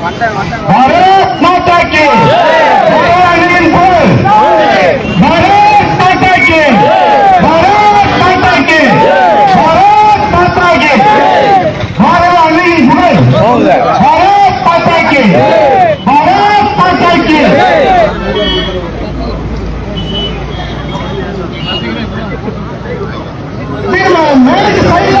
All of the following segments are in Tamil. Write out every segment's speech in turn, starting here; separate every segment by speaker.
Speaker 1: भारत माता की भगवान पुर भारत माता की भारत माता की भारत माता की भगवान पुर भारत माता की भारत माता की மேற்கு சைடில்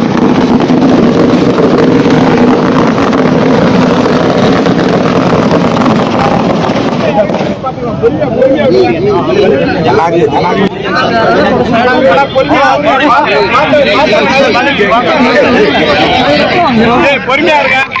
Speaker 1: பொறுமையா இருக்க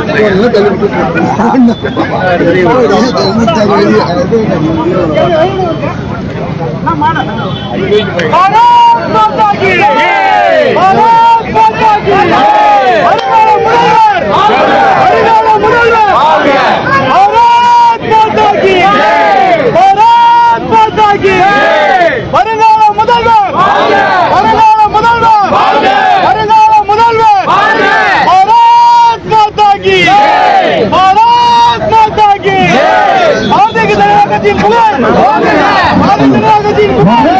Speaker 1: வரணும். பதவி ஆரம்பிக்க நான் divorce பத்து ஆரம்பிக்கிறேன்
Speaker 2: பொறுமையா இருங்க பொறுமையா இருங்க பொறுமையா இருங்க தம்பி நீங்க என்ன
Speaker 3: வருங்கால முதல்வர் வருங்கால முதல்வர் வருங்கால முதல்வர் பாரத் மாதா கி பாரத் மாதா கி பாரதிய ஜனதா கட்சியின் புகழ் பாரதிய ஜனதா கட்சியின் புகழ்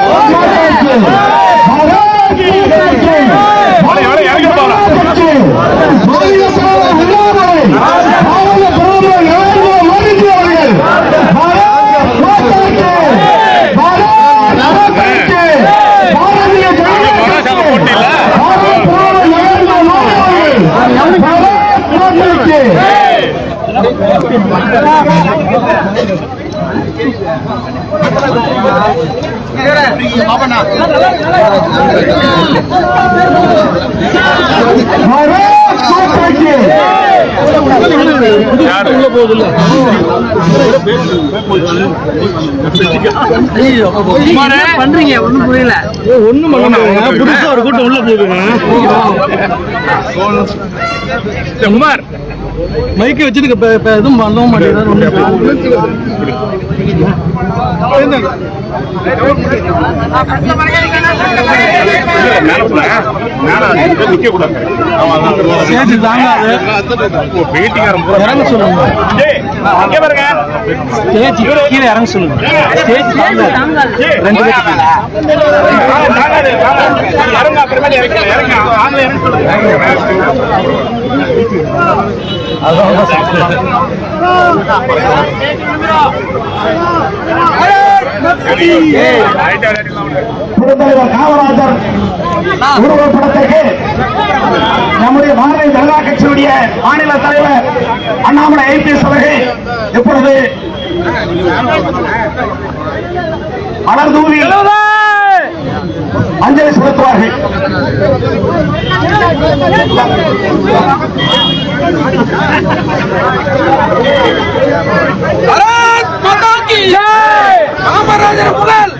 Speaker 4: பண்றீங்க ஒண்ணும் புரியல
Speaker 3: ஒண்ணும் பண்ண புதுசா ஒரு கூட்டம் உள்ள போகுதுங்க
Speaker 2: குமார்
Speaker 3: மைக்கை வச்சுட்டு இப்போ எதுவும் பண்ணவும் மாட்டேங்கிறாரு ஒண்ணும்
Speaker 2: மேல போறேன்
Speaker 3: இறங்க சொல்லுங்க
Speaker 2: டேய், பாருங்க
Speaker 3: ஸ்டேஜ் கீழே இறங்க சொல்லுங்க ஸ்டேஜ் ரெண்டு கீழே.
Speaker 1: காமராஜர் உருவப்படத்திற்கு நம்முடைய பாரதிய ஜனதா கட்சியுடைய மாநில தலைவர் அண்ணாமலை ஐபிஎஸ் அவர்கள் இப்பொழுது மலர் தூவி அஞ்சலி செலுத்துவார்கள்?
Speaker 3: காமராஜர் புகழ்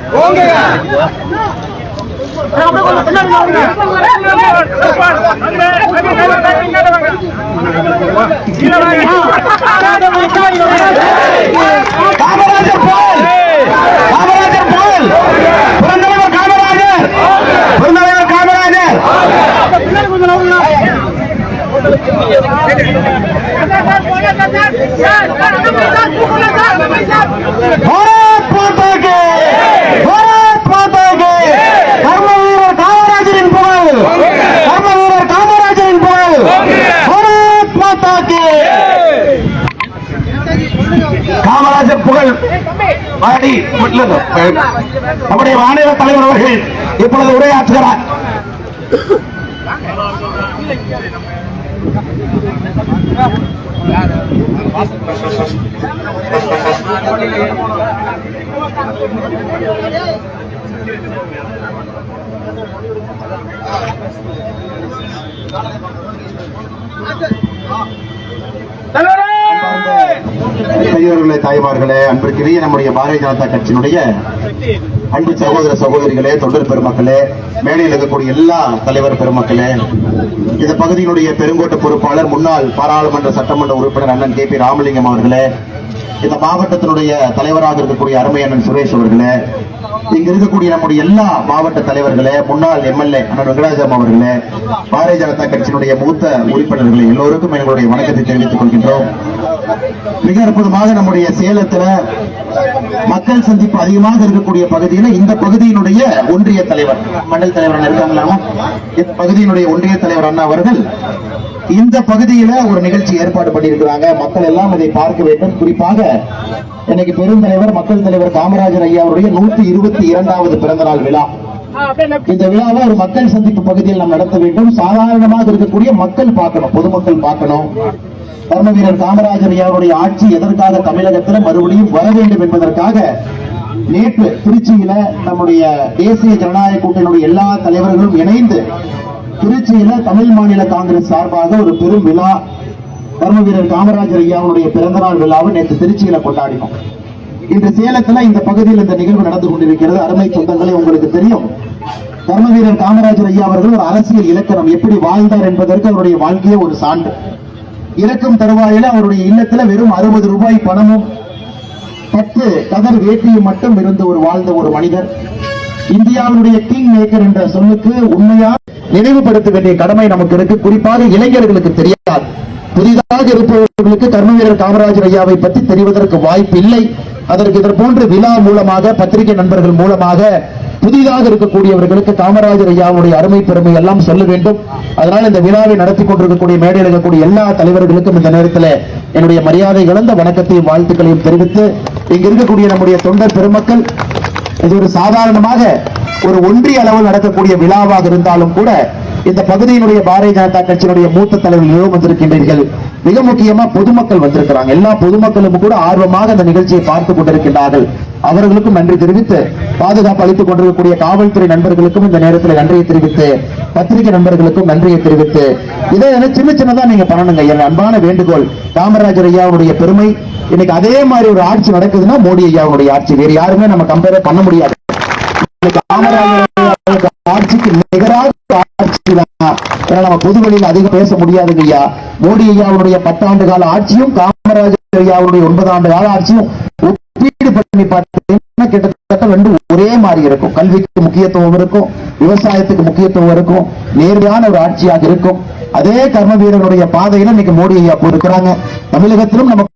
Speaker 1: भारत माता के भारत பிறந்தவர் காமராஜர் பாரத் மாதா கே பாரத் மாதா கே கர்ம வீரர் காமராஜரின் புகழ். கர்ம வீரர் காமராஜரின் புகழ். பாரத் மாதா கே காமராஜர் புகழ் பாடி நம்முடைய மாநில தலைவர் அவர்கள் இப்பொழுது உரையாற்றுகிறார்.
Speaker 3: பெரியவர்களே தாய்மார்களே அன்பிற்குரிய நம்முடைய பாரதிய ஜனதா கட்சியினுடைய அன்பு சகோதர சகோதரிகளே தொண்டர் பெருமக்களே மேடையில் இருக்கக்கூடிய எல்லா தலைவர் பெருமக்களே இந்த பகுதியினுடைய பெருங்கோட்ட பொறுப்பாளர் முன்னாள் பாராளுமன்ற சட்டமன்ற உறுப்பினர் அண்ணன் கே பி ராமலிங்கம் அவர்களே இந்த மாவட்டத்தினுடைய தலைவராக இருக்கக்கூடிய அருமை அண்ணன் சுரேஷ் அவர்களே இங்க இருக்கக்கூடிய நம்முடைய எல்லா மாவட்ட தலைவர்களே முன்னாள் எம்எல்ஏ அண்ணன் வெங்கடாஜம் அவர்களே பாரதிய ஜனதா கட்சியினுடைய மூத்த உறுப்பினர்களே எல்லோருக்கும் எங்களுடைய வணக்கத்தை தெரிவித்துக் கொள்கின்றோம். மிக அற்புதமாக நம்முடைய சேலத்துல மக்கள் சந்திப்பு அதிகமாக இருக்கக்கூடிய பகுதியில இந்த பகுதியினுடைய ஒன்றிய தலைவர் மண்டல் தலைவர் இருக்காங்களாமா? இந்த பகுதியினுடைய ஒன்றிய தலைவர் அண்ணா அவர்கள் இந்த பகுதியில ஒரு நிகழ்ச்சி ஏற்பாடு பண்ணியிருக்கிறாங்க. மக்கள் எல்லாம் இதை பார்க்க வேண்டும். குறிப்பாக இன்னைக்கு பெருந்தலைவர் மக்கள் தலைவர் காமராஜர் ஐயா அவருடைய நூத்தி இருபத்தி இரண்டாவது பிறந்த நாள் விழா இந்த விழாவை ஒரு மக்கள் சந்திப்பு பகுதியில் நாம் நடத்த வேண்டும். சாதாரணமாக இருக்கக்கூடிய மக்கள் பார்க்கணும் பொதுமக்கள் பார்க்கணும். கர்ம வீரர் காமராஜர் ஐயாவுடைய ஆட்சி எதற்காக தமிழகத்தில் மறுபடியும் வர வேண்டும் என்பதற்காக நேற்று திருச்சியில நம்முடைய தேசிய ஜனநாயக கூட்டணியுடைய எல்லா தலைவர்களும் இணைந்து திருச்சியில தமிழ் மாநில காங்கிரஸ் சார்பாக ஒரு பெரும் விழா கர்ம வீரர் காமராஜர் ஐயாவுடைய பிறந்தநாள் விழாவை நேற்று திருச்சியில கொண்டாடினோம். இன்று சேலத்துல இந்த பகுதியில் இந்த நிகழ்வு நடந்து கொண்டிருக்கிறது. அருமை சொந்தங்களே உங்களுக்கு தெரியும். கர்ம வீரர் காமராஜர் ஐயா அவர்கள் ஒரு அரசியல் இலக்கணம் எப்படி வாழ்ந்தார் என்பதற்கு அவருடைய வாழ்க்கையே ஒரு சான்று. இறக்கும் தருவாயில அவருடைய இல்லத்துல வெறும் அறுபது ரூபாய் பணமும் பத்து கதர் வேட்டியும் மட்டும் இருந்து ஒரு வாழ்ந்த ஒரு மனிதர். இந்தியாவுடைய கிங் மேக்கர் என்ற சொல்லுக்கு உண்மையா நினைவுபடுத்த வேண்டிய கடமை நமக்கு இருக்கு. குறிப்பாக இளைஞர்களுக்கு தெரியாது. புதிதாக இருப்பவர்களுக்கு கர்ம வீரர் காமராஜர் ஐயாவை பற்றி தெரிவதற்கு வாய்ப்பு இல்லை அதற்கு இதர் விழா மூலமாக பத்திரிகை நண்பர்கள் மூலமாக புதிதாக இருக்கக்கூடியவர்களுக்கு காமராஜர் ஐயாவுடைய அருமை பெருமை எல்லாம் சொல்ல வேண்டும். அதனால் இந்த விழாவை நடத்தி கொண்டிருக்கக்கூடிய மேடையில் இருக்கக்கூடிய எல்லா தலைவர்களுக்கும் இந்த நேரத்தில் என்னுடைய மரியாதை கலந்த வணக்கத்தையும் வாழ்த்துக்களையும் தெரிவித்து இங்கு இருக்கக்கூடிய நம்முடைய தொண்டர் பெருமக்கள் இது ஒரு சாதாரணமாக ஒரு ஒன்றிய அளவில் நடக்கக்கூடிய விழாவாக இருந்தாலும் கூட இந்த பகுதியினுடைய பாரதிய ஜனதா கட்சியினுடைய மூத்த தலைவர்களும் வந்திருக்கின்றீர்கள். மிக முக்கியமா பொதுமக்கள் வந்திருக்கிறாங்க. எல்லா பொதுமக்களும் கூட ஆர்வமாக அந்த நிகழ்ச்சியை பார்த்துக் கொண்டிருக்கின்றார்கள். அவர்களுக்கும் நன்றி தெரிவித்து பாதுகாப்பு அளித்துக் கொண்டிருக்கக்கூடிய காவல்துறை நண்பர்களுக்கும் இந்த நேரத்தில் நன்றியை தெரிவித்து பத்திரிகை நண்பர்களுக்கும் நன்றியை தெரிவித்து இதை சின்ன சின்னதா நீங்க பண்ணணுங்க. என் அன்பான வேண்டுகோள் காமராஜர் ஐயாவுடைய பெருமை. இன்னைக்கு அதே மாதிரி ஒரு ஆட்சி நடக்குதுன்னா மோடி ஐயாவுடைய ஆட்சி. வேறு யாருமே நம்ம கம்பேர் பண்ண முடியாது. காமராஜர் ஆட்சிக்கு நிகராக ஒரு ஆட்சி தான் ஏன்னா நம்ம பொதுவெளியில் அதிகம் பேச முடியாதுங்க ஐயா. மோடி ஐயாவுடைய பத்தாண்டு கால ஆட்சியும் காமராஜர் ஐயாவுடைய ஒன்பது ஆண்டு கால ஆட்சியும் ஒப்பீடு பண்ணி பார்த்தீங்கன்னா கிட்டத்தட்ட ரெண்டு ஒரே மாதிரி இருக்கும். கல்விக்கு முக்கியத்துவம் இருக்கும் விவசாயத்துக்கு முக்கியத்துவம் இருக்கும் நேர்மையான ஒரு ஆட்சியாக இருக்கும். அதே கர்ம வீரனுடைய பாதையில இன்னைக்கு மோடி ஐயா போயிருக்கிறாங்க. தமிழகத்திலும் நம்ம